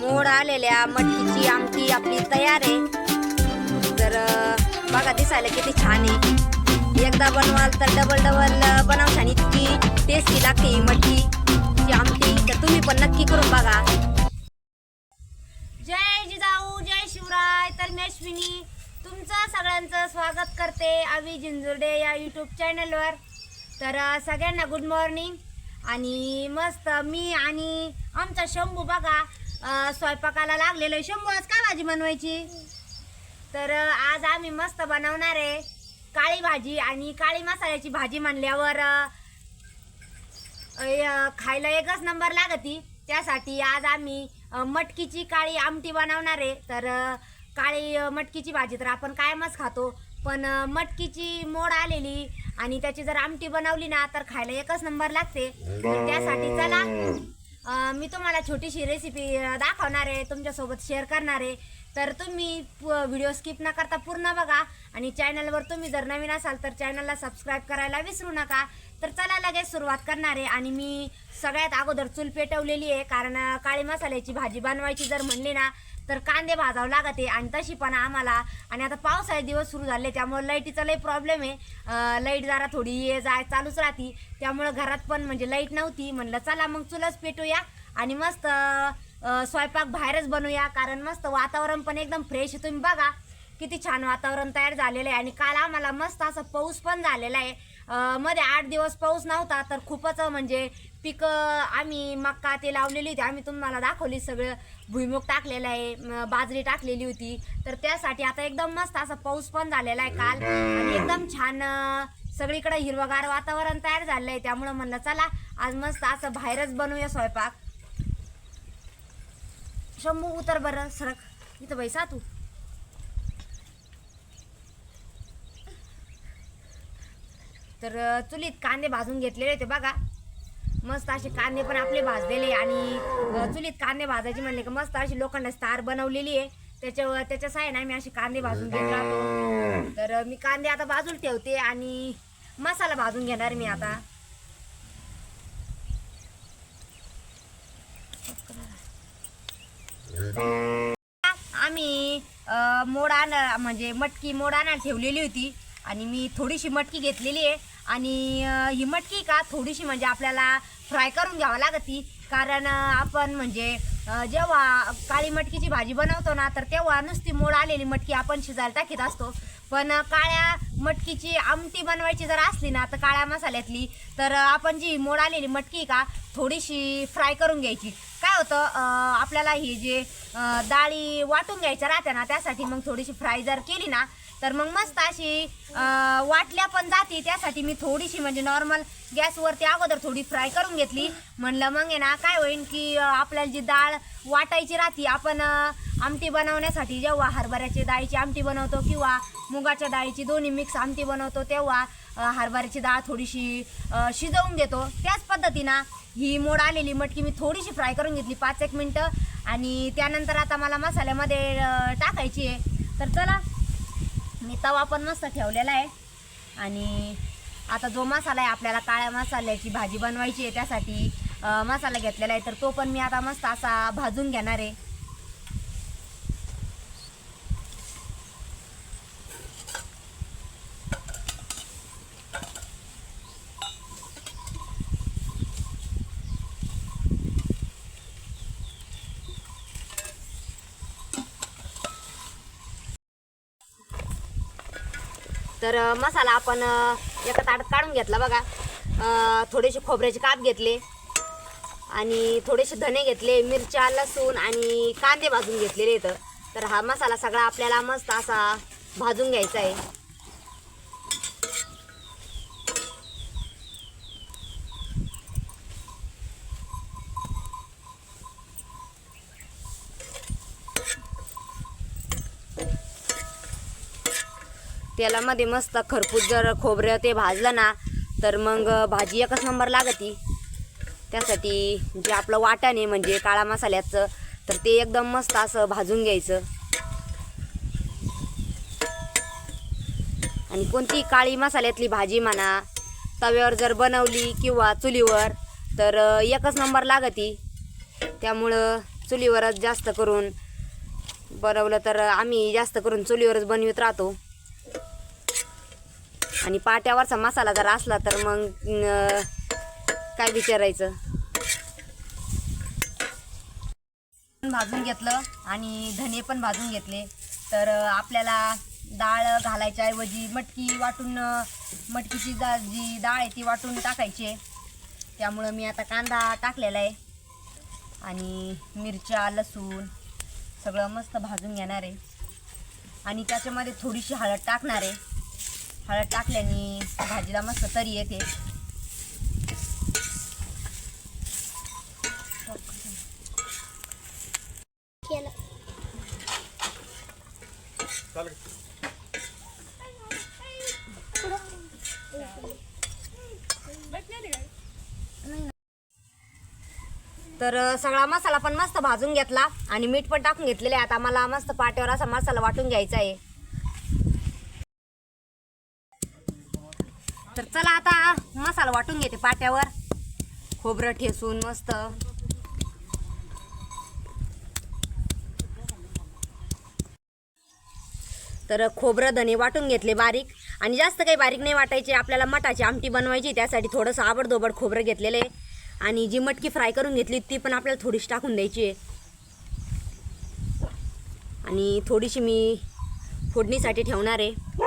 मोड आलेल्या मटकीची आमटी आपली तयार आहे. तर बघा दिसायला किती छान आहे. एकदा बनवाल तर डबल डबल बनवशान इतकी टेस्टी लागते ही मटकी आमटी. तर तुम्ही पण नक्की करून बघा. जय जिजाऊ जय शिवराय. तर मी अश्विनी तुमचं सगळ्यांचं स्वागत करते आवी जिंजुर्डे या यूट्यूब चॅनलवर तर सगळ्यांना गुड मॉर्निंग आणि मस्त मी आणि आमचा शंभू बघा अं, स्वयंपाकाला लागलेलो आहे. शंभू आज काय भाजी बनवायची? तर अं, आज आम्ही मस्त बनवणार आहे काळी भाजी आणि काळी मसाल्याची भाजी म्हणल्यावर अं, अय, खायला एकच नंबर लागती. त्यासाठी आज आम्ही अ, मटकीची काळी आमटी बनवणार आहे. तर अ, काळी अ, मटकीची भाजी तर आपण कायमच खातो. पण मटकीची मोड आलेली आणि त्याची जर आमटी बनवली ना तर खायला एकच नंबर लागते. तर त्यासाठी चला मी तुम्हाला छोटीशी रेसिपी दाखवणार आहे तुमच्यासोबत शेअर करणार आहे. तर तुम्ही व्हिडिओ स्किप न करता पूर्ण बघा. आणि चॅनलवर तुम्ही जर नवीन असाल तर चॅनलला सबस्क्राईब करायला विसरू नका. तर चला लगेच सुरुवात करणार आहे. आणि मी सगळ्यात अगोदर चूल पेटवलेली आहे कारण अं, काळी मसाल्याची भाजी बनवायची जर म्हणली ना तर कांदे भाजावं लागते आणि तशी पण आम्हाला. आणि आता पावसाळे दिवस सुरू झाले त्यामुळे लाईटीचा लई प्रॉब्लेम आहे. लाइट जरा थोडी ये जाय चालूच राहती. त्यामुळं घरात पण म्हणजे लाइट नव्हती. म्हणलं चला मग चुलच पेटूया आणि मस्त स्वयंपाक बाहेरच बनवूया कारण मस्त वातावरण पण एकदम फ्रेश आहे. तुम्ही बघा किती छान वातावरण तयार झालेलं आहे. आणि काल आम्हाला मस्त असं पाऊस पण झालेला आहे. मध्ये आठ दिवस पाऊस नव्हता तर खूपच म्हणजे पिकं आम्ही मक्का ते लावलेली होती. आम्ही तुम्हाला दाखवली सगळं. भुईमुग टाकलेलं आहे बाजरी टाकलेली होती. तर त्यासाठी आता एकदम मस्त असा पाऊस पण झालेला आहे काल. आणि एकदम छान सगळीकडे हिरवगार वातावरण तयार झालेलं आहे त्यामुळं म्हणलं चला आज मस्त असं बाहेरच बनवूया स्वयंपाक. शंभू उतर बरं सरक. इथं बैसा तू. तर चुलीत कांदे भाजून घेतलेले होते बघा. मस्त असे कांदे पण आपले भाजलेले आणि चुलीत कांदे भाजायचे म्हणले की मस्त अशी लोखंडाची तार बनवलेली आहे. त्याच्या त्याच्या साह्याने आम्ही असे कांदे भाजून घेत राहतो. तर मी कांदे आता बाजूला ठेवते आणि मसाला भाजून घेणार मी आता. आम्ही मोड आण म्हणजे मटकी मोड आणायला ठेवलेली होती आणि मी थोडीशी मटकी घेतलेली आहे. आणि ही मटकी का थोडीशी म्हणजे आपल्याला फ्राय करून घ्यावं लागती. कारण आपण म्हणजे जेव्हा काळी मटकीची भाजी बनवतो ना तर तेव्हा नुसती मोड आलेली मटकी आपण शिजायला टाकीत असतो. पण काळ्या मटकीची आमटी बनवायची जर असली ना तर काळ्या मसाल्यातली तर आपण जी मोड आलेली मटकी का थोडीशी फ्राय करून घ्यायची. काय होतं आपल्याला ही जे डाळी वाटून घ्यायच्या राहते ना त्यासाठी मग थोडीशी फ्राय जर केली ना तर मग मस्त अशी वाटल्या पण जाते. त्यासाठी मी थोडीशी म्हणजे नॉर्मल गॅसवरती अगोदर थोडी फ्राय करून घेतली. म्हणलं मग आहे ना काय होईल की आपल्याला जी डाळ वाटायची राहते आपण आमटी बनवण्यासाठी जेव्हा हरभऱ्याची डाळीची आमटी बनवतो किंवा मुगाच्या डाळीची दोन्ही मिक्स आमटी बनवतो तेव्हा हरभऱ्याची डाळ थोडीशी शिजवून घेतो. त्याच पद्धतीनं ही मोड आलेली मटकी मी थोडीशी फ्राय करून घेतली पाच एक मिनटं. आणि त्यानंतर आता मला मसाल्यामध्ये टाकायची आहे. तर चला मी तवा पण मस्त ठेवलेला आहे. आणि आता जो मसाला आहे आपल्याला काळ्या मसाल्याची भाजी बनवायची आहे त्यासाठी मसाला घेतलेला आहे. तर तो पण मी आता मस्त असा भाजून घेणार आहे. तर मसाला आपण एका ताटात काढून घेतला बघा. थोडेसे खोबऱ्याचे काप घेतले. आणि थोडेसे धने घेतले मिरच्या लसूण आणि कांदे भाजून घेतलेले इथं. तर हा मसाला सगळा आपल्याला मस्त असा भाजून घ्यायचा आहे. तेलामध्ये मस्त खरपूस जर खोबरं ते भाजलं ना तर मग भाजी एकच नंबर लागती. त्यासाठी जे आपलं वाटाणे आहे म्हणजे काळा मसाल्याचं तर ते एकदम मस्त असं भाजून घ्यायचं. आणि कोणती काळी मसाल्यातली भाजी म्हणा तव्यावर जर बनवली किंवा चुलीवर तर एकच नंबर लागती. त्यामुळं चुलीवरच जास्त करून बनवलं तर आम्ही जास्त करून चुलीवरच बनवित राहतो. आणि पाट्यावरचा मसाला जर असला तर मग काय विचारायचं? भाजून घेतलं आणि धने पण भाजून घेतले. तर आपल्याला डाळ घालायच्या ऐवजी मटकी वाटून मटकीची जा जी डाळ आहे ती वाटून टाकायची त्यामुळं मी आता कांदा टाकलेला आहे. आणि मिरच्या लसूण सगळं मस्त भाजून घेणार आहे. आणि त्याच्यामध्ये थोडीशी हळद टाकणार आहे. हळद टाकल्याने भाजीला मस्त तरी येते. तर सगळा मसाला पण मस्त भाजून घेतला आणि मीठ पण टाकून घेतलेलं आहे. आता मला मस्त पाट्यावर असा मसाला वाटून घ्यायचा आहे. तर चला आता मसाला वाटून घेते पाट्यावर खोबरं ठेसून मस्त. तर खोबरं धने वाटून घेतले बारीक. आणि जास्त काही बारीक नाही वाटायचे. आपल्याला मटाची आमटी बनवायची त्यासाठी थोडंसं आबडधोबड खोबरं घेतलेलं आहे. आणि जी मटकी फ्राय करून घेतली ती पण आपल्याला थोडीशी टाकून द्यायची आहे. आणि थोडीशी मी फोडणीसाठी ठेवणार आहे.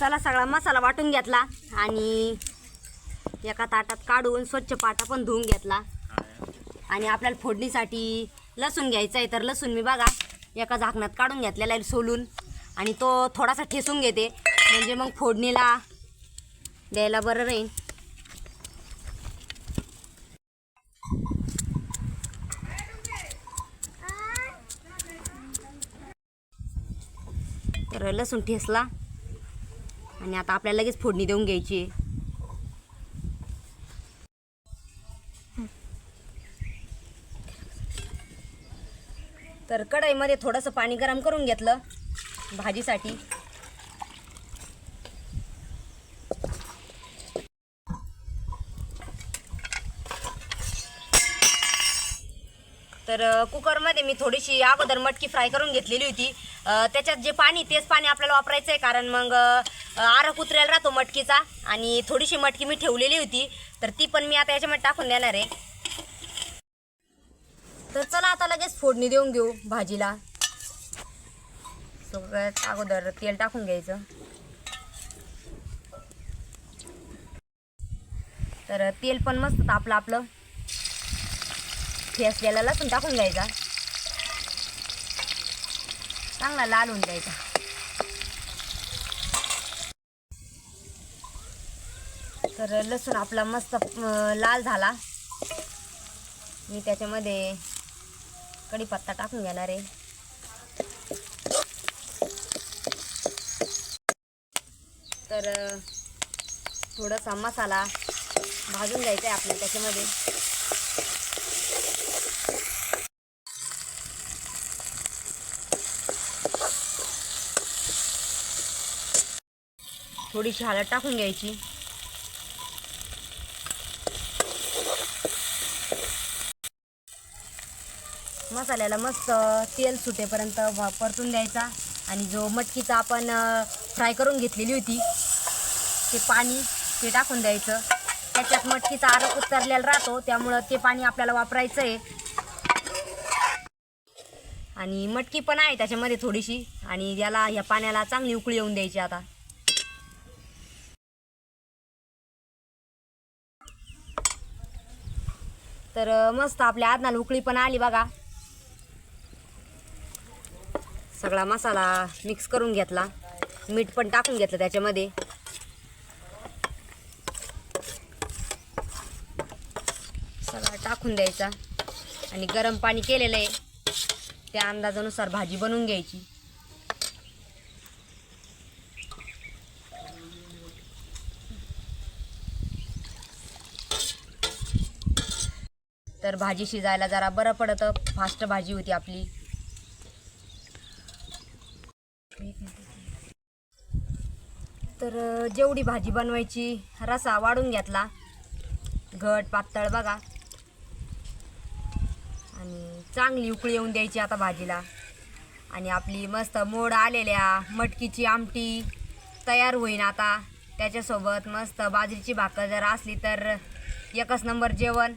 तर चला सगळा मसाला वाटून घेतला आणि एका ताटात काढून स्वच्छ पाटा पण धुवून घेतला. आणि आपल्याला फोडणीसाठी लसूण घ्यायचं आहे तर लसूण मी बघा एका झाकणात काढून घेतलेला आहे सोलून. आणि तो थोडासा ठेसून घेते. म्हणजे मग फोडणीला द्यायला बरं राहील तर लसूण ठेसला. आणि आता आपल्याला लगेच फोडणी देऊन घ्यायची आहे. तर कढईमध्ये थोडंसं पाणी गरम करून घेतलं भाजीसाठी. तर कुकरमध्ये मी थोडीशी अगोदर मटकी फ्राय करून घेतलेली होती. त्याच्यात जे पाणी तेच पाणी आपल्याला वापरायचं आहे कारण मग आरा कुत्र्याला राहतो मटकीचा आणि थोडीशी मटकी मी ठेवलेली होती तर ती पण मी आता याच्यामध्ये टाकून देणार आहे. तर चला आता लगेच फोडणी देऊन घेऊ भाजीला. सगळ्यात अगोदर तेल टाकून घ्यायचं. तर तेल पण मस्त तापलं आपलं. ठेसलेला लसूण टाकून घ्यायचा. चांगला लाल होऊन द्यायचा तर लसूण आपला मस्त लाल झाला. मी त्याच्यामध्ये कढीपत्ता टाकून घेणार आहे. तर थोडासा मसाला भाजून घ्यायचा आहे आपल्याला त्याच्यामध्ये. थोडीशी हळद टाकून घ्यायची. मसाल्याला मस्त तेल सुटेपर्यंत परतून द्यायचा. आणि जो मटकीचा आपण फ्राय करून घेतलेली होती ते पाणी ते टाकून द्यायचं. त्याच्यात मटकीचा आरोप उतरलेला राहतो त्यामुळं ते पाणी आपल्याला वापरायचं आहे आणि मटकी पण आहे त्याच्यामध्ये थोडीशी आणि याला ह्या पाण्याला चांगली उकळी येऊन द्यायची आता. तर मस्त आपल्या आदनाला उकळी पण आली बघा. सगळा मसाला मिक्स करून घेतला. मीठ पण टाकून घेतलं त्याच्यामध्ये. सगळा टाकून द्यायचा. आणि गरम पाणी केलेलं आहे. त्या अंदाजानुसार भाजी बनवून घ्यायची. तर भाजी शिजायला जरा बरं पडतं. फास्ट भाजी होती आपली. तर जेवढी भाजी बनवायची रसा वाढून घेतला. घट पातळ बघा. आणि चांगली उकळी येऊन द्यायची आता भाजीला. आणि आपली मस्त मोड आलेल्या मटकीची आमटी तयार होईन आता. त्याच्यासोबत मस्त बाजरीची भाकर जर असली तर एकच नंबर जेवण.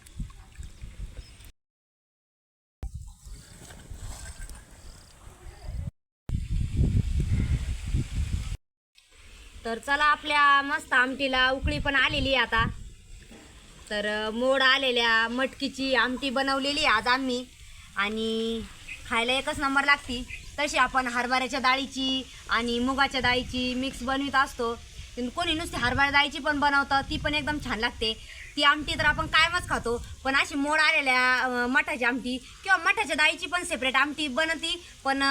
तर चला आपल्या मस्त आमटीला उकळी पण आलेली आहे आता. तर मोड आलेल्या मटकीची आमटी बनवलेली आहे आज आम्ही. आणि खायला एकच नंबर लागती. तशी आपण हरभऱ्याच्या डाळीची आणि मुगाच्या डाळीची मिक्स बनवित असतो. पण कोणी नुसती हरभरा डाळीची पण बनवतं ती पण एकदम छान लागते. ती आमटी तर आपण कायमच खातो. पण अशी मोड आलेल्या मठाची आमटी किंवा मठाच्या डाळीची पण सेपरेट आमटी बनती. पण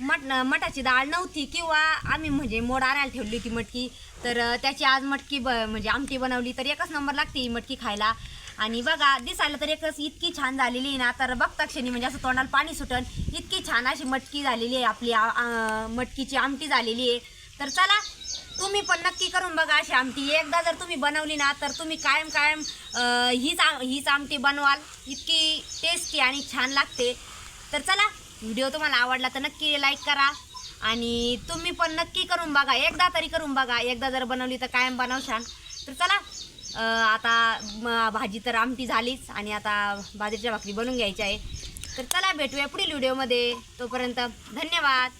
मट मठाची डाळ नव्हती किंवा आम्ही म्हणजे मोड आणायला ठेवली होती मटकी. तर त्याची आज मटकी ब म्हणजे आमटी बनवली तर एकच नंबर लागते ही मटकी खायला. आणि बघा दिसायला तर एकच इतकी छान झालेली आहे ना. तर बघता क्षणी म्हणजे असं तोंडाला पाणी सुटन इतकी छान अशी मटकी झालेली आहे. आपली मटकीची आमटी झालेली आहे. तर चला तुम्ही पण नक्की करून बघा अशी आमटी. एकदा जर तुम्ही बनवली ना तर तुम्ही कायम कायम हीच आम- हीच आमटी बनवाल. इतकी टेस्टी आणि छान लागते. तर चला व्हिडिओ तुम्हाला आवडला तर नक्की लाईक करा. आणि तुम्ही पण नक्की करून बघा. एकदा तरी करून बघा. एकदा जर बनवली तर कायम बनवशान तर चला आता भाजी तर आमटी झालीच आणि आता बाजरीच्या भाकरी बनवून घ्यायची आहे. तर चला भेटूया पुढील व्हिडिओमध्ये. तोपर्यंत धन्यवाद.